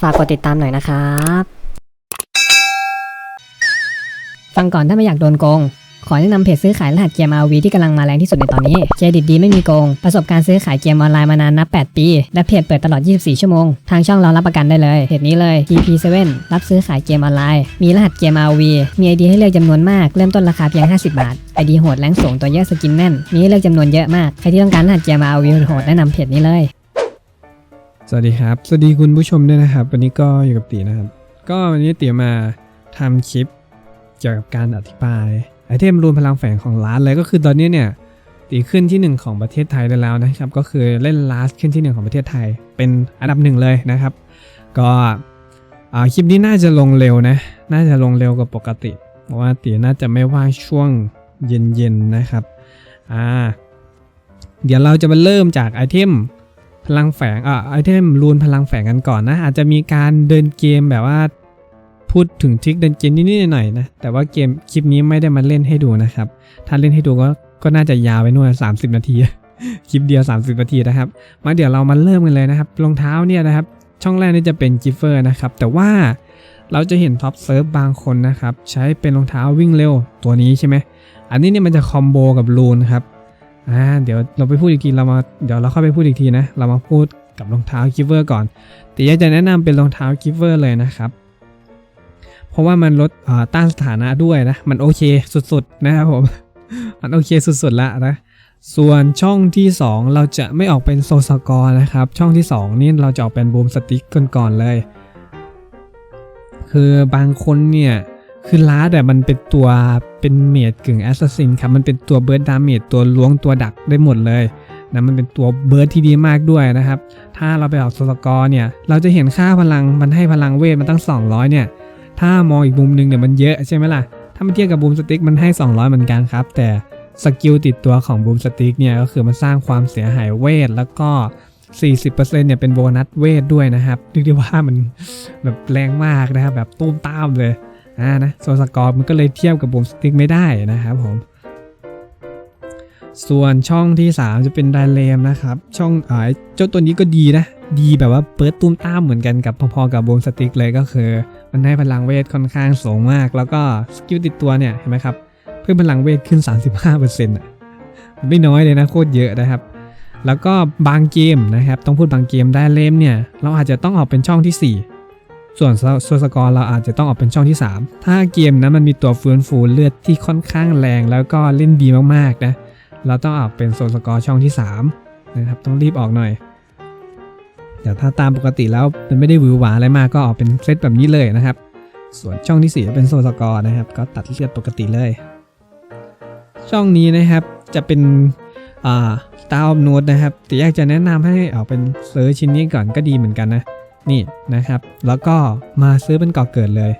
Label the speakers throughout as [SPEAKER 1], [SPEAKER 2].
[SPEAKER 1] ฝากกดติดตามหน่อยนะครับ ฟังก่อนถ้าไม่อยากโดนโกง ขอแนะนำเพจซื้อขายรหัสเกม RV ที่กำลังมาแรงที่สุดในตอนนี้ เครดิตดีไม่มีโกง ประสบการณ์ซื้อขายเกมออนไลน์มานานนับ 8 ปี และเพจเปิดตลอด 24 ชั่วโมง ทางช่องเรารับประกันได้เลย เพจนี้เลย TP7 รับซื้อขายเกมออนไลน์ มีรหัสเกม RV มีไอเดียให้เลือกจำนวนมาก เริ่มต้นราคาเพียง 50 บาทไอเดียโหดแรงสูงตัวเยอะสกินแน่น มีให้เลือกจำนวนเยอะมาก ใครที่ต้องการรหัสเกม RV โหดแนะนำเพจนี้เลย
[SPEAKER 2] สวัสดีครับ สวัสดีคุณผู้ชมด้วยนะครับ วันนี้ก็อยู่กับตีนะครับ ก็วันนี้ตีมาทำคลิปเกี่ยวกับการอธิบายไอเทมรวมพลังแฝงของร้านเลยก็คือตอนนี้เนี่ยตีขึ้นที่หนึ่งของประเทศไทยได้แล้วนะครับ ก็คือเล่นลาสขึ้นที่หนึ่งของประเทศไทย เป็นอันดับหนึ่งเลยนะครับ ก็คลิปนี้น่าจะลงเร็วนะ น่าจะลงเร็วกว่าปกติ เพราะว่าตีน่าจะไม่ว่างช่วงเย็นๆนะครับ อ่า เดี๋ยวเราจะมาเริ่มจากไอเทม ลังแฝงอะไอเทมรูนพลังแฝงกันก่อนนะ อาจจะมีการเดินเกมแบบว่าพูดถึงทริคเดินเกมนิดๆหน่อยๆนะ แต่ว่าเกมคลิปนี้ไม่ได้มาเล่นให้ดูนะครับ ถ้าเล่นให้ดูก็ก็น่าจะยาวไปนู่นสามสิบนาที คลิปเดียว 30 นาทีนะครับ มาเดี๋ยวเรามาเริ่มกันเลยนะครับ รองเท้าเนี่ยนะครับ ช่องแรกนี่จะเป็นกิฟเฟอร์นะครับ แต่ว่าเราจะเห็นท็อปเซิร์ฟบางคนนะครับ ใช้เป็นรองเท้าวิ่งเร็วตัวนี้ใช่ไหม อันนี้เนี่ยมันจะคอมโบกับรูนครับ อ่าเดี๋ยวเราไปพูดอีกทีเรามาเดี๋ยวเราเข้าไปพูดอีกทีนะ เรามาพูดกับรองเท้ากิฟเวอร์ก่อนแต่อยากจะแนะนำเป็นรองเท้ากิฟเวอร์เลยนะครับเพราะว่ามันลดต้านสถานะด้วยนะ มันโอเคสุดๆนะครับผม มันโอเคสุดๆละนะ ส่วนช่องที่ 2 เราจะไม่ออกเป็นโซสกอร์นะครับ ช่องที่ 2 นี่เราจะออกเป็นบูมสติ๊กก่อนๆเลย คือบางคนเนี่ย คือล้าแต่มันเป็นตัว เป็นเมดกึ่งแอสซัสซินครับมันเป็นตัวเบิร์ดดาเมจตัวล้วงตัวดักได้หมดเลยนะมันเป็นตัวเบิร์ดที่ดีมากด้วยนะครับ ถ้าเราไปออกโซลกอร์เนี่ย เราจะเห็นค่าพลังมันให้พลังเวทมันตั้ง 200 เนี่ย ถ้ามองอีกมุมหนึงเนี่ยมันเยอะใช่ไหมล่ะ ถ้ามันเทียบกับบูมสติ๊กมันให้ 200 เหมือนกันครับ แต่สกิลติดตัวของบูมสติ๊กเนี่ยก็คือมันสร้างความเสียหายเวทแล้วก็ 40%เนี่ยเป็นโบนัสเวทด้วยนะครับเรียกได้ว่ามันแบบแรงมากนะครับแบบตุ้มตามเลย่านะโซสกอร์มันก็เลยเทียบกับบูมสติ๊กไม่ได้นะครับผมส่วนช่องที่ 3 จะเป็นไดเลมนะครับ ช่องอเจ้าตัวนี้ก็ดีนะ ดีแบบว่าเปิดตุ้มต้ามเหมือนกันกับพอๆกับบูมสติ๊กเลยก็คือ มันให้พลังเวทค่อนข้างสูงมาก แล้วก็สกิลติดตัวเนี่ยเห็นไหมครับ เพิ่มพลังเวทขึ้น 35%อะมันไม่น้อยเลยนะโคตรเยอะนะครับ แล้วก็บางเกมนะครับ ต้องพูดบางเกมได้เลมเนี่ย เราอาจจะต้องออกเป็นช่องที่ 4 ส่วนส่วนสกอร์เราอาจจะต้องออกเป็นช่องที่ 3 ถ้าเกมนั้นมันมีตัวฟื้นฟูเลือดที่ค่อนข้างแรงแล้วก็เล่นดีมากๆนะเราต้องออกเป็นโซนสกอร์ช่องที่3นะครับต้องรีบออกหน่อยแต่ถ้าตามปกติแล้วมันไม่ได้หวือหวาอะไรมากก็ออกเป็นเซตแบบนี้เลยนะครับ ส่วนช่องที่ 4 เป็นโซนสกอร์นะครับ ก็ตัดเลือดปกติเลย ช่องนี้นะครับจะเป็นอ่า Star of Note นะครับแต่อยากจะแนะนำให้เอาเป็นเซื้อชิ้นนี้ก่อนก็ดีเหมือนกันนะ นี่นะครับ แล้วก็มาซื้อเป็นก่อเกิดเลย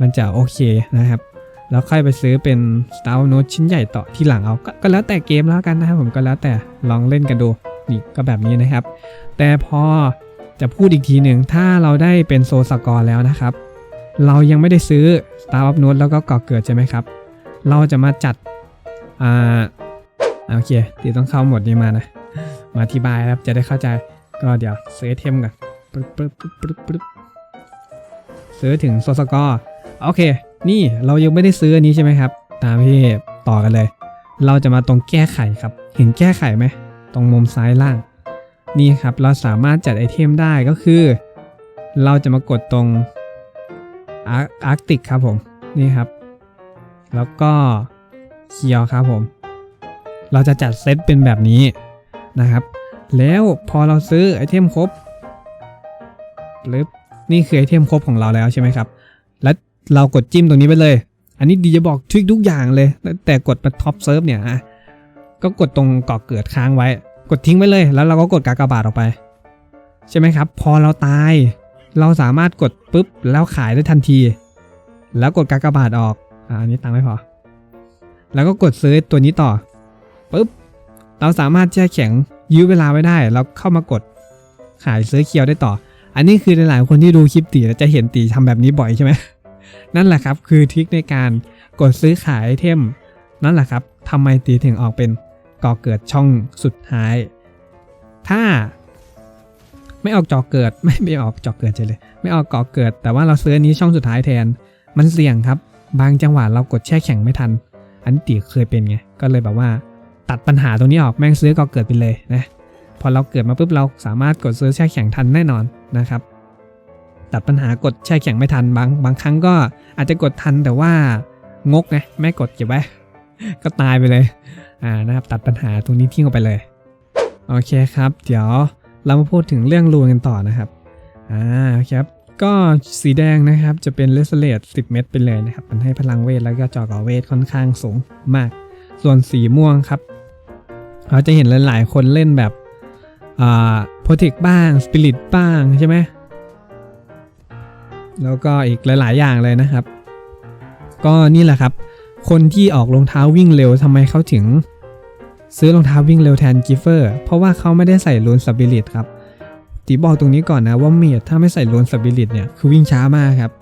[SPEAKER 2] มันจะโอเคนะครับ แล้วค่อยไปซื้อเป็น Star Note ชิ้นใหญ่ต่อที่หลังเอากก็แล้วแต่เกมแล้วกันนะครับผมก็แล้วแต่ลองเล่นกันดูนี่ก็แบบนี้นะครับ แต่พอจะพูดอีกทีหนึ่งถ้าเราได้เป็นโซสกอร์แล้วนะครับ เรายังไม่ได้ซื้อ Star of Note แล้วก็ก่อเกิดใช่ไหมครับ เราจะมาจัดอ่าโอเคตีต้องเข้าหมดนี้มานะมาอธิบายครับจะได้เข้าใจก็เดี๋ยวซื้อไอเทมก่อน ปึ๊บปึ๊บปึ๊บปึ๊บปึ๊บซื้อถึงโซสกอโอเค นี่เรายังไม่ได้ซื้ออันนี้ใช่ไหมครับ ตามที่ต่อกันเลย เราจะมาตรงแก้ไขครับ เห็นแก้ไขไหม ตรงมุมซ้ายล่าง นี่ครับ เราสามารถจัดไอเทมได้ก็คือ เราจะมากดตรงอาร์กติกครับผม นี่ครับ แล้วก็เคียวครับผม เราจะจัดเซตเป็นแบบนี้นะครับ แล้วพอเราซื้อไอเทมครบ ปึ๊บนี่คือไอเทมครบของเราแล้วใช่ไหมครับ แล้วเรากดจิ้มตรงนี้ไปเลย อันนี้ดีจะบอกทริคทุกอย่างเลย แต่กดมาท็อปเซิร์ฟเนี่ยะก็กดตรงก่อเกิดค้างไว้ กดทิ้งไว้เลย แล้วเราก็กดกากบาทออกไป ใช่ไหมครับ พอเราตาย เราสามารถกดปุ๊บแล้วขายได้ทันที แล้วกดกากบาทออกอันนี้ตังค์ไม่พอ แล้วก็กดซื้อตัวนี้ต่อปุ๊บเราสามารถแช่แข็งยื้อเวลาไว้ได้แล้วเข้ามากดขายซื้อเคียวได้ต่อ อันนี้คือหลายๆคนที่ดูคลิปตีจะเห็นตีทำแบบนี้บ่อยใช่ไหมนั่นแหละครับคือทริคในการกดซื้อขายไอเทม นั่นแหละครับทำไมตีถึงออกเป็นก่อเกิดช่องสุดท้าย ถ้า ไม่ออกจอเกิดไม่ไม่ออกจอเกิดเฉยเลย ไม่ออกก่อเกิด แต่ว่าเราซื้อนี้ช่องสุดท้ายแทน มันเสี่ยงครับ บางจังหวะเรากดแช่แข็งไม่ทัน อันตีเคยเป็นไงก็เลยแบบว่า ตัดปัญหาตรงนี้ออกแม่งซื้อก่อเกิดไปเลยนะ พอเราเกิดมาปุ๊บเราสามารถกดซื้อแช่แข็งทันแน่นอนนะครับตัดปัญหากดแช่แข็งไม่ทันบางบางครั้งก็อาจจะกดทันแต่ว่างกไงไม่กดเก็บไว้ก็ตายไปเลยอ่านะครับตัดปัญหาตรงนี้ทิ้งออกไปเลยโอเคครับ เดี๋ยวเรามาพูดถึงเรื่องรูนกันต่อนะครับอ่าครับก็สีแดงนะครับจะเป็นเลสเลต10 เม็ดไปเลยนะครับ มันให้พลังเวทแล้วก็จอก่อเวทค่อนข้างสูงมาก ส่วนสีม่วงครับ เราจะเห็นหลาย ๆ คนเล่นแบบ โปรเทคบ้างสปิริตบ้างใช่ไหมแล้วก็อีกหลาย ๆ อย่างเลยนะครับ ก็นี่แหละครับ คนที่ออกรองเท้าวิ่งเร็วทำไมเขาถึง ซื้อรองเท้าวิ่งเร็วแทนกิฟเฟอร์เพราะว่าเขาไม่ได้ใส่ลูนสปิริตครับตีบอกตรงนี้ก่อนนะว่าเมดถ้าไม่ใส่ลูนสปิริตเนี่ยคือวิ่งช้ามากครับ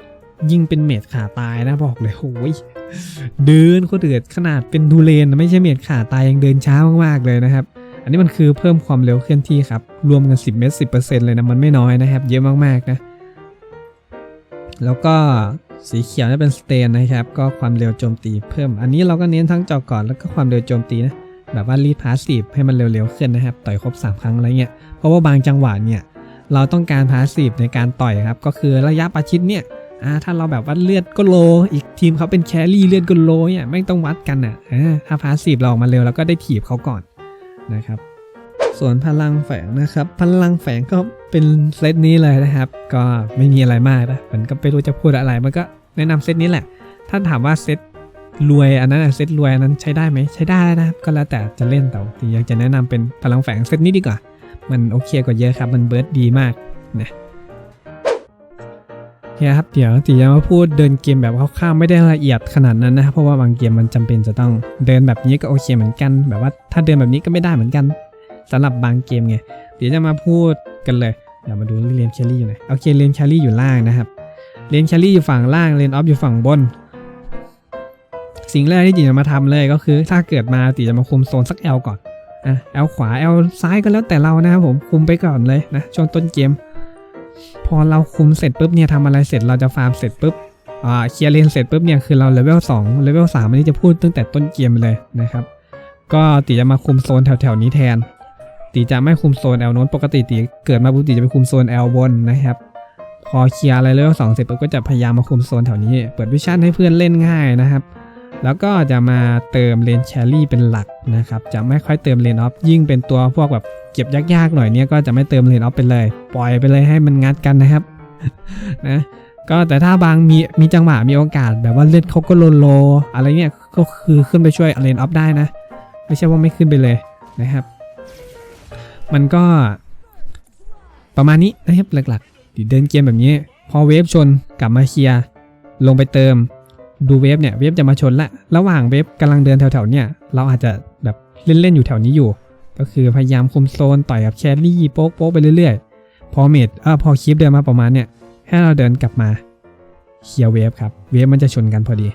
[SPEAKER 2] ยิ่งเป็นเมดขาตายนะบอกเลยโอ้ยเดินโคตรเดือดขนาดเป็นดูเลน ไม่ใช่เมดขาตายยังเดินช้ามากๆเลยนะครับ อันนี้มันคือเพิ่มความเร็วเคลื่อนที่ครับ รวมกัน 10 เมตร 10%เลยนะ มันไม่น้อยนะครับ เยอะมากๆนะ แล้วก็สีเขียวนี่เป็นสเตนนะครับ ก็ความเร็วโจมตีเพิ่ม อันนี้เราก็เน้นทั้งจอก่อนแล้วก็ความเร็วโจมตีนะ แบบว่ารีพาสซีฟให้มันเร็วๆขึ้นนะครับ ต่อยครบ 3 ครั้งอะไรเงี้ย เพราะว่าบางจังหวะเนี่ย เราต้องการพาสซีฟในการต่อยครับ ก็คือระยะประชิดเนี่ยถ้าเราแบบว่าเลือดก็โล อีกทีมเขาเป็นแครี่เลือดก็โลเนี่ยไม่ต้องวัดกันอะถ้าพาสซีฟเราออกมาเร็วเราก็ได้ถีบเขาก่อน นะครับ ส่วนพลังแฝงนะครับ พลังแฝงก็เป็นเซตนี้เลยนะครับ ก็ไม่มีอะไรมากนะมันก็ไม่รู้จะพูดอะไร มันก็แนะนำเซตนี้แหละ ถ้าถามว่าเซตรวยอันนั้นเซตรวยอันนั้นใช้ได้ไหมใช้ได้นะครับ ก็แล้วแต่จะเล่นแต่ตีอยากจะแนะนำเป็นพลังแฝงเซตนี้ดีกว่า มันโอเคกว่าเยอะครับ มันเบิร์ดดีมากนะ โอเคครับเดี๋ยวตีจะมาพูดเดินเกมแบบคร่าวๆไม่ได้ละเอียดขนาดนั้นนะครับเพราะว่าบางเกมมันจำเป็นจะต้องเดินแบบนี้ก็โอเคเหมือนกัน แบบว่าถ้าเดินแบบนี้ก็ไม่ได้เหมือนกันสำหรับบางเกมไงเดี๋ยวจะมาพูดกันเลยเดี๋ยวมาดูเลนแคลรี่อยู่ไหนโอเคเลนแคลรี่อยู่ล่างนะครับเลนแคลรี่อยู่ฝั่งล่างเลนออฟอยู่ฝั่งบน สิ่งแรกที่ตีจะมาทำเลยก็คือ ถ้าเกิดมาตีจะมาคุมโซนสักแอลก่อนอะแอลขวาแอลซ้ายก็แล้วแต่เรานะครับผมคุมไปก่อนเลยนะช่วงต้นเกม พอเราคุมเสร็จปุ๊บเนี่ยทำอะไรเสร็จเราจะฟาร์มเสร็จปุ๊บอ่าเคลียร์เลนเสร็จปุ๊บเนี่ยคือเราเลเวล2เลเวล3อันนี้จะพูดตั้งแต่ต้นเกมเลยนะครับ ก็ตีจะมาคุมโซนแถวๆนี้แทน ตีจะไม่คุมโซนแอลโน้นปกติตีเกิดมาปุ๊บตีจะไปคุมโซนแอลบนนะครับ พอเคลียร์อะไรเลเวลสองเสร็จปุ๊บก็จะพยายามมาคุมโซนแถวนี้ เปิดวิชั่นให้เพื่อนเล่นง่ายนะครับ แล้วก็จะมาเติมเลนแชรี่เป็นหลักนะครับ จะไม่ค่อยเติมเลนออฟยิ่งเป็นตัวพวกแบบเก็บยากๆหน่อยเนี้ยก็จะไม่เติมเลนออฟไปเลย ปล่อยไปเลยให้มันงัดกันนะครับนะก็แต่ถ้าบางมีมีจังหวะมีโอกาสแบบว่าเล่นเขาก็โลโล อะไรเงี้ยก็คือขึ้นไปช่วยเลนออฟได้นะ ไม่ใช่ว่าไม่ขึ้นไปเลยนะครับ มันก็ประมาณนี้นะครับหลักๆเดินเกมแบบนี้ พอเวฟชนกลับมาเคลียร์ลงไปเติม ดูเวฟเนี่ยเวฟจะมาชนละ ระหว่างเวฟกำลังเดินแถวๆเนี่ยเราอาจจะแบบเล่นๆอยู่แถวนี้อยู่ ก็คือพยายามคุมโซนต่อยกับแครี่โป๊กโป๊กไปเรื่อยๆ พอเมดเออพอคลิปเดินมาประมาณเนี่ยให้เราเดินกลับมาเคลียร์เวฟครับเวฟมันจะชนกันพอดี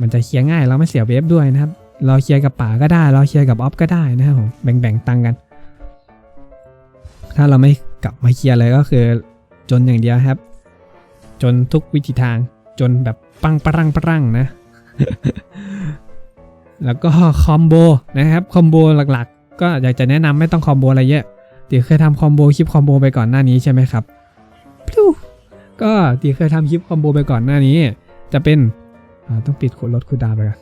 [SPEAKER 2] มันจะเคลียร์ง่ายเราไม่เสียเวฟด้วยนะครับเราเคลียร์กับป่าก็ได้ เราเคลียร์กับออฟก็ได้นะครับผมแบ่งๆตังกัน ถ้าเราไม่กลับมาเคลียร์เลยก็คือจนอย่างเดียวครับ จนทุกวิธีทางจนแบบ ปังปรังปรังนะ แล้วก็คอมโบนะครับ คอมโบหลักๆ ก็อยากจะแนะนำไม่ต้องคอมโบอะไรเยอะตีเคยทำคอมโบคลิปคอมโบไปก่อนหน้านี้ใช่ไหมครับพลูก็ตีเคยทำคลิปคอมโบไปก่อนหน้านี้ จะเป็นอ่าต้องปิดขวดรถคูดาวไปก่อน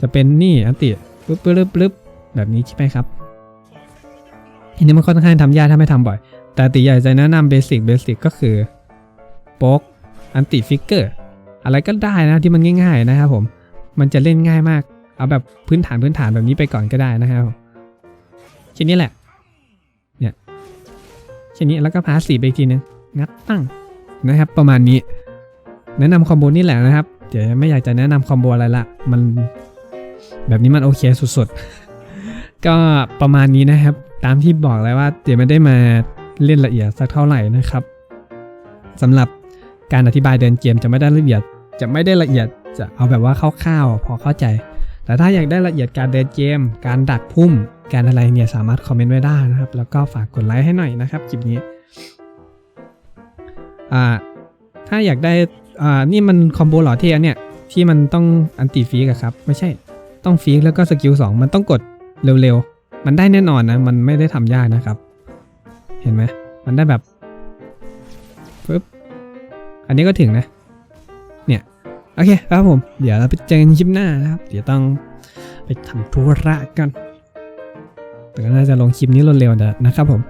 [SPEAKER 2] จะเป็นนี่อันติปึ๊บปึ๊บปึ๊บปึ๊บแบบนี้ใช่ไหมครับอันนี้มันค่อนข้างทำยากถ้าไม่ทำบ่อย แต่ตีใหญ่จะแนะนำเบสิกเบสิกก็คือโป๊ก อันติฟิกเกอร์อะไรก็ได้นะที่มันง่ายๆนะครับผม มันจะเล่นง่ายมาก เอาแบบพื้นฐานพื้นฐานแบบนี้ไปก่อนก็ได้นะครับแค่นี้แหละ เนี่ยแค่นี้แล้วก็พาสีไปอีกทีนึงงัดตั้งนะครับ ประมาณนี้ แนะนำคอมโบนี่แหละนะครับ เดี๋ยวไม่อยากจะแนะนำคอมโบอะไรละ มันแบบนี้มันโอเคสุดๆ ก็ประมาณนี้นะครับ ตามที่บอกเลยว่าเดี๋ยวไม่ได้มาเล่นละเอียดสักเท่าไหร่นะครับสำหรับ การอธิบายเดินเกมจะไม่ได้ละเอียด จะไม่ได้ละเอียดจะเอาแบบว่าคร่าวๆพอเข้าใจ แต่ถ้าอยากได้ละเอียดการเดินเกม การดักพุ่ม การอะไรเนี่ยสามารถคอมเมนต์ไว้ได้นะครับ แล้วก็ฝากกดไลค์ให้หน่อยนะครับคลิปนี้อ่าถ้าอยากได้อ่านี่มันคอมโบหล่อเทียเนี่ยที่มันต้องอันติฟีกครับ ไม่ใช่ต้องฟีกแล้วก็สกิล2มันต้องกดเร็วๆ มันได้แน่นอนนะ มันไม่ได้ทำยากนะครับ เห็นไหมมันได้แบบปึ๊บ อันนี้ก็ถึงนะ เนี่ย โอเคครับผม เดี๋ยวเราไปเจอกันคลิปหน้านะครับ เดี๋ยวต้องไปทำธุระกัน แต่ก็น่าจะลงคลิปนี้เร็วๆเดี๋ยวนะครับผม